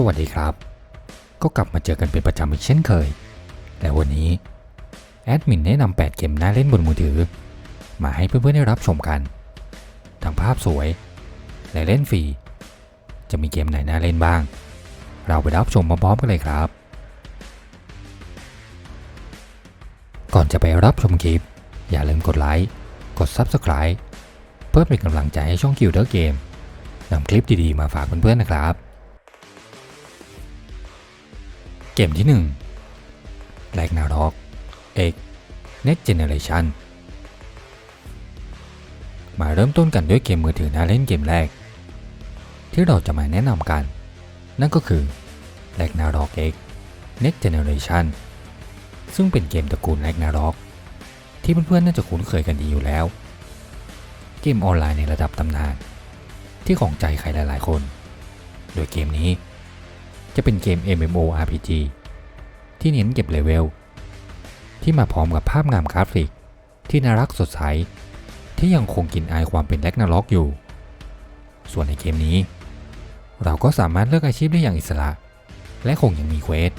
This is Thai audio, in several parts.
สวัสดีครับ ก็กลับมาเจอกันเป็นประจำอีกเช่นเคยและวันนี้ แอดมินแนะนำ8เกมน่าเล่นบนมือถือ มาให้เพื่อนๆได้รับชมกัน ทั้งภาพสวย และเล่นฟรี จะมีเกมไหนน่าเล่นบ้าง เราไปรับชมพร้อมๆกันเลยครับ ก่อนจะไปรับชมคลิป อย่าลืมกดไลค์ กด Subscribe เพื่อเป็นกำลังใจให้ช่องคิวเดอร์เกมนำคลิปดีๆมาฝากเพื่อนๆนะครับ เกมที่1 Ragnarok X Next Generation มาเริ่มต้นกันด้วยเกมมือถือน่าเล่นเกมแรก ที่เราจะมาแนะนำกัน นั่นก็คือ Ragnarok X Next Generation ซึ่งเป็นเกมตระกูล Ragnarok ที่เพื่อนๆน่าจะคุ้นเคยกันดีอยู่แล้ว เกมออนไลน์ในระดับตำนาน ที่ของใจใครหลายๆคน โดยเกมนี้ จะเป็นเกม MMORPG ที่เน้นเก็บเลเวล ที่มาพร้อมกับภาพงามกราฟิก ที่น่ารักสดใส ที่ยังคงกลินอายความเป็นแลกนาล็อกอยู่ ส่วนในเกมนี้ เราก็สามารถเลือกอาชีพได้อย่างอิสระ และคงยังมีเควส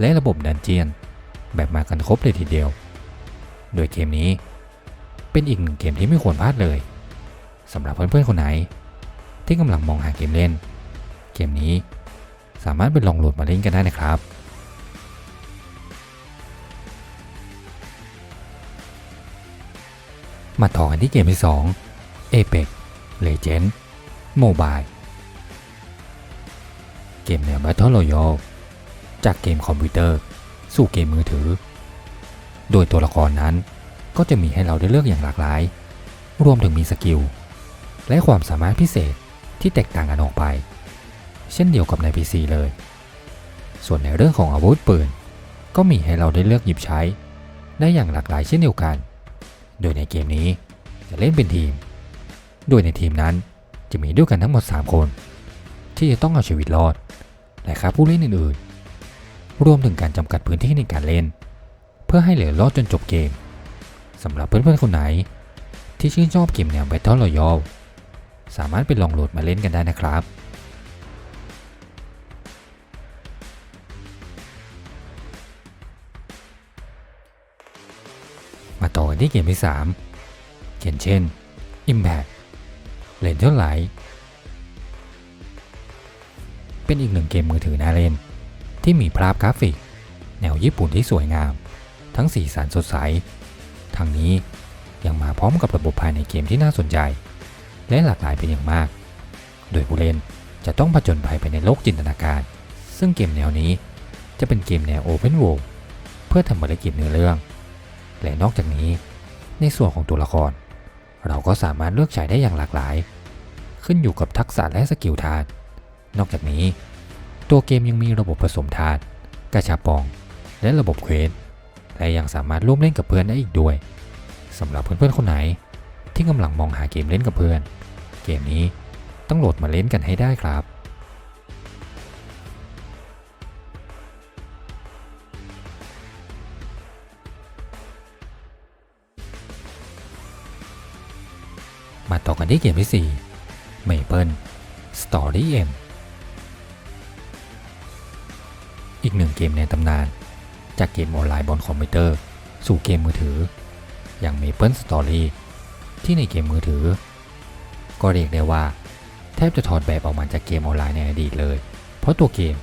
และระบบดันเจียน แบบมากันครบเลยทีเดียว โดยเกมนี้ เป็นอีกหนึ่งเกมที่ไม่ควรพลาดเลยสำหรับเพื่อนๆคนไหน ที่กำลังมองหาเกมเล่น เกมนี้ สามารถไปลองโหลดมาเล่นกันได้นะครับมาต่อกันที่เกมที่ 2 Apex Legends Mobile เกมแนว Battle Royale จากเกมคอมพิวเตอร์ สู่เกมมือถือ โดยตัวละครนั้นก็จะมีให้เราได้เลือกอย่างหลากหลาย รวมถึงมีสกิล และความสามารถพิเศษที่แตกต่างกันออกไป เช่นเดียวกับใน PC เลย ส่วนในเรื่องของอาวุธปืน ก็มีให้เราได้เลือกหยิบใช้ ได้อย่างหลากหลายเช่นเดียวกัน โดยในเกมนี้จะเล่นเป็นทีม โดยในทีมนั้นจะมีด้วยกันทั้งหมด 3 คน ที่จะต้องเอาชีวิตรอด และครับผู้เล่นอื่นๆ รวมถึงการจำกัดพื้นที่ในการเล่น เพื่อให้เหลือรอดจนจบเกมสำหรับเพื่อนๆคนไหน ที่ชื่นชอบเกมแนว Battle Royale สามารถไปลองโหลดมาเล่นกันได้นะครับ มาต่อกันที่เกมที่ 3เกมเช่น Impact l e g e n d Light เป็นอีกหนึ่งเกมมือถือน่าเล่น ที่มีภาพกราฟิก แนวญี่ปุ่นที่สวยงาม ทั้งสีสันสดใสทั้งนี้ยังมาพร้อมกับระบบภายในเกมที่น่าสนใจ และหลากหลายเป็นอย่างมาก โดยผู้เล่นจะต้องผจญภัยไปในโลกจินตนาการ ซึ่งเกมแนวนี้จะเป็นเกมแนว Open World เพื่อทำภารกิจเนื้อเรื่อง และนอกจากนี้ ในส่วนของตัวละคร เราก็สามารถเลือกใช้ได้อย่างหลากหลาย ขึ้นอยู่กับทักษะและสกิลธาตุนอกจากนี้ ตัวเกมยังมีระบบผสมธาตุกระชับปอง และระบบเควสและยังสามารถร่วมเล่นกับเพื่อนได้อีกด้วยสำหรับเพื่อนๆคนไหน ที่กำลังมองหาเกมเล่นกับเพื่อน เกมนี้ต้องโหลดมาเล่นกันให้ได้ครับ มาต่อกันที่เกมที่ 4 Maple Story M อีกหนึ่งเกมในตำนาน จากเกมออนไลน์บนคอมพิวเตอร์ สู่เกมมือถือ อย่าง Maple Story ที่ในเกมมือถือ ก็เรียกได้ว่า แทบจะถอดแบบออกมาจากเกมออนไลน์ในอดีตเลย เพราะตัวเกม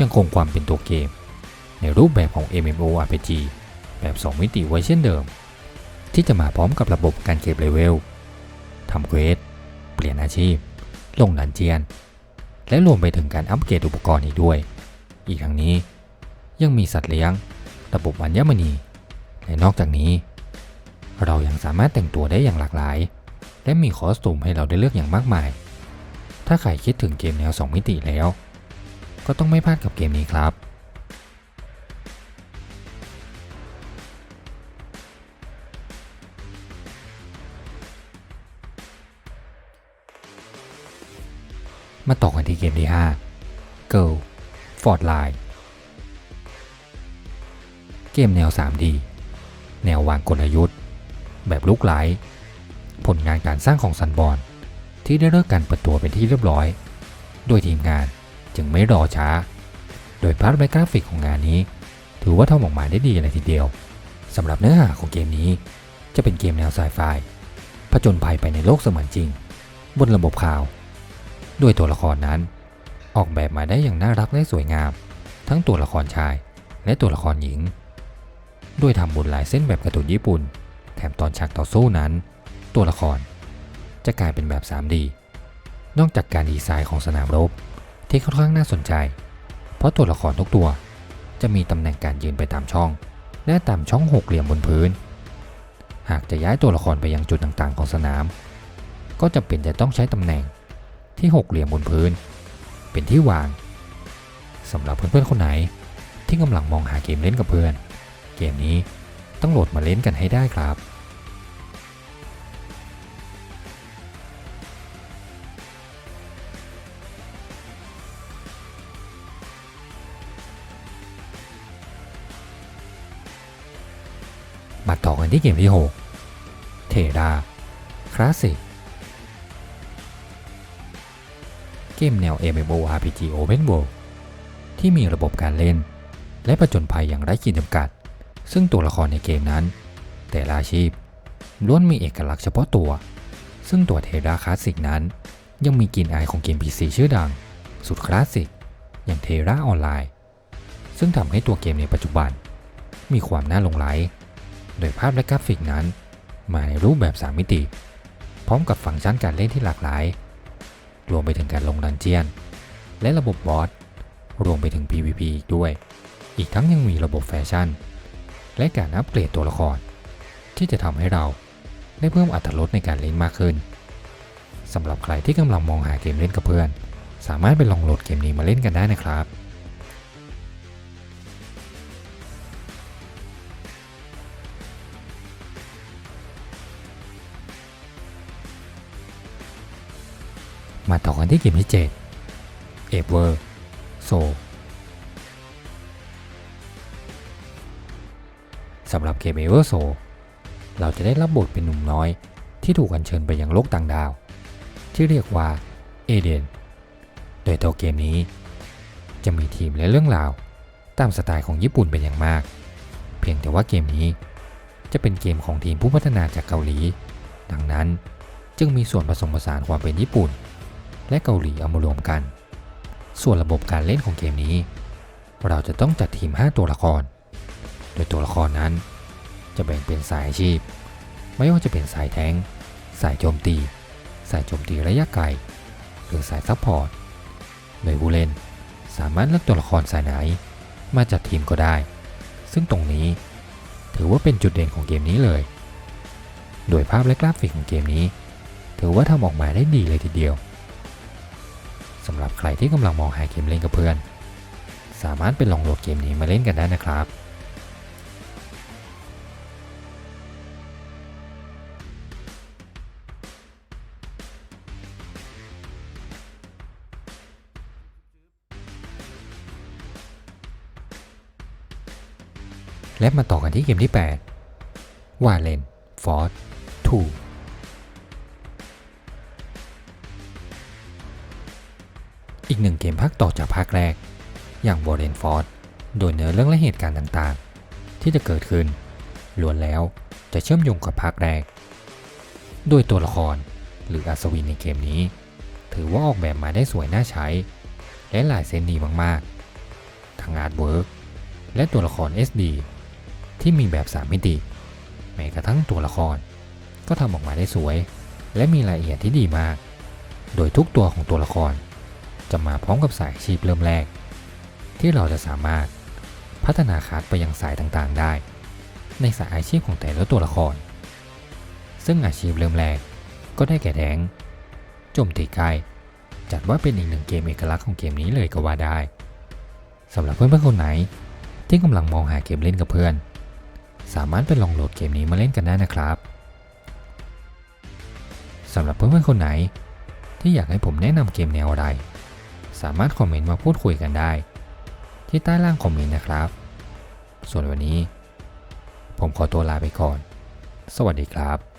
ยังคงความเป็นตัวเกม ในรูปแบบของ MMORPG แบบ 2 มิติไว้เช่นเดิม ที่จะมาพร้อมกับระบบการเก็บเลเวล ทำเควส เปลี่ยนอาชีพ ลงดันเจียน และรวมไปถึงการอัปเกรดอุปกรณ์อีกด้วย อีกทั้งนี้ยังมีสัตว์เลี้ยง ระบบวัญญมณี และนอกจากนี้ เรายังสามารถแต่งตัวได้อย่างหลากหลาย และมีคอสตูมให้เราได้เลือกอย่างมากมาย ถ้าใครคิดถึงเกมแนว 2 มิติแล้ว ก็ต้องไม่พลาดกับเกมนี้ครับ มาต่อกันที่เกมที่ 5 Girl Fortline เกมแนว 3D แนววางกลยุทธ์ แบบลุกไหล ผลงานการสร้างของซันบอลที่ได้เลิกการเปิดตัวเป็นที่เรียบร้อย โดยทีมงานจึงไม่รอช้า โดยพาร์ทและกราฟิกของงานนี้ ถือว่าทำออกมาได้ดีเลยทีเดียวสำหรับเนื้อหาของเกมนี้ จะเป็นเกมแนวไซไฟผจญภัยไปในโลกเสมือนจริง บนระบบข่าว ด้วยตัวละครนั้น ออกแบบมาได้อย่างน่ารักและสวยงาม ทั้งตัวละครชายและตัวละครหญิง ด้วยทำบุนลายเส้นแบบการ์ตูนญี่ปุ่น แถมตอนฉากต่อสู้นั้น ตัวละคร จะกลายเป็นแบบ 3D นอกจากการดีไซน์ของสนามรบ ที่ค่อนข้างน่าสนใจ เพราะตัวละครทุกตัว จะมีตำแหน่งการยืนไปตามช่อง และตามช่องหกเหลี่ยมบนพื้น หากจะย้ายตัวละครไปยังจุดต่างๆ ของสนาม ก็จะเป็นจะต้องใช้ตำแหน่ง ที่หกเหลี่ยมบนพื้น เป็นที่วางสำหรับเพื่อนๆคนไหน ที่กำลังมองหาเกมเล่นกับเพื่อน เกมนี้ต้องโหลดมาเล่นกันให้ได้ครับ มาต่อกันที่เกมที่ 6 เทราคลาสสิก มแนว MMORPG Open World ที่มีระบบการเล่น และประจนภัยอย่างไร้ขีดจำกัด ซึ่งตัวละครในเกมนั้น แต่ละอาชีพล้วนมีเอกลักษณ์เฉพาะตัว ซึ่งตัวเทราคลาสสิกนั้น ยังมีกลิ่นอายของเกม PC ชื่อดัง สุดคลาสสิก อย่างเทราออนไลน์ ซึ่งทำให้ตัวเกมในปัจจุบัน มีความน่าลงไหล โดยภาพและกราฟิกนั้น มาในรูปแบบ 3 มิติ พร้อมกับฟังก์ชันการเล่นที่หลากหลาย รวมไปถึงการลงดันเจียน และระบบบอส รวมไปถึง PVP อีกด้วย อีกทั้งยังมีระบบแฟชั่น และการอัปเกรดตัวละคร ที่จะทำให้เราได้เพิ่มอรรถรสในการเล่นมากขึ้นสำหรับใครที่กำลังมองหาเกมเล่นกับเพื่อน สามารถไปลองโหลดเกมนี้มาเล่นกันได้นะครับ มาต่อกันที่เกมที่7 e v e r Soul สำหรับเกม e v e r Soul เราจะได้รับบทเป็นหนุ่มน้อยที่ถูกอัญเชิญไปยังโลกต่างดาว ที่เรียกว่าเอเดน โดยตัวเกมนี้ จะมีทีมและเรื่องราว ตามสไตล์ของญี่ปุ่นเป็นอย่างมาก เพียงแต่ว่าเกมนี้ จะเป็นเกมของทีมผู้พัฒนาจากเกาหลี ดังนั้นจึงมีส่วนผสมผสานความเป็นญี่ปุ่น และเกาหลีเอามารวมกัน ส่วนระบบการเล่นของเกมนี้ เราจะต้องจัดทีม 5 ตัวละคร โดยตัวละครนั้น จะแบ่งเป็นสายอาชีพ ไม่ว่าจะเป็นสายแทงสายโจมตี สายโจมตีระยะไกล หรือสายซัพพอร์ต โดยผู้เล่นสามารถเลือกตัวละครสายไหน มาจัดทีมก็ได้ ซึ่งตรงนี้ถือว่าเป็นจุดเด่นของเกมนี้เลย โดยภาพและกราฟิกของเกมนี้ ถือว่าทำออกมาได้ดีเลยทีเดียว สำหรับใครที่กำลังมองหาเกมเล่นกับเพื่อน สามารถไปลองโหลดเกมนี้มาเล่นกันได้นะครับและมาต่อกันที่เกมที่8วาเลนฟอร์ด2 อีกหนึ่งเกมภาคต่อจากภาคแรก อย่าง w a r r e n f o r d โดยเนื้อเรื่องและเหตุการณ์ต่างๆ ที่จะเกิดขึ้นล้วนแล้วจะเชื่อมโยงกับภาคแรก โดยตัวละครหรืออัศวินในเกมนี้ ถือว่าออกแบบมาได้สวยน่าใช้ และหลายเส้นดีมากๆ ทั้งอาร์ตเวิร์กและตัวละคร SD ที่มีแบบ3มิติแม้กระทั่งตัวละคร ก็ทำออกมาได้สวย และมีรายละเอียดที่ดีมาก โดยทุกตัวของตัวละคร จะมาพร้อมกับสายอาชีพเริ่มแรก ที่เราจะสามารถพัฒนาคาร์ดไปยังสายต่างๆได้ ในสายอาชีพของแต่ละตัวละคร ซึ่งอาชีพเริ่มแรกก็ได้แก่แดงโจมตีไกลจัดว่าเป็นอีกหนึ่งเกมเอกลักษณ์ของเกมนี้เลยก็ว่าได้สำหรับเพื่อนๆคนไหนที่กำลังมองหาเกมเล่นกับเพื่อน สามารถไปลองโหลดเกมนี้มาเล่นกันได้นะครับสำหรับเพื่อนๆคนไหนที่อยากให้ผมแนะนำเกมแนวอะไร สามารถคอมเมนต์มาพูดคุยกันได้ ที่ใต้ล่างคอมเมนต์นะครับ ส่วนวันนี้ ผมขอตัวลาไปก่อน สวัสดีครับ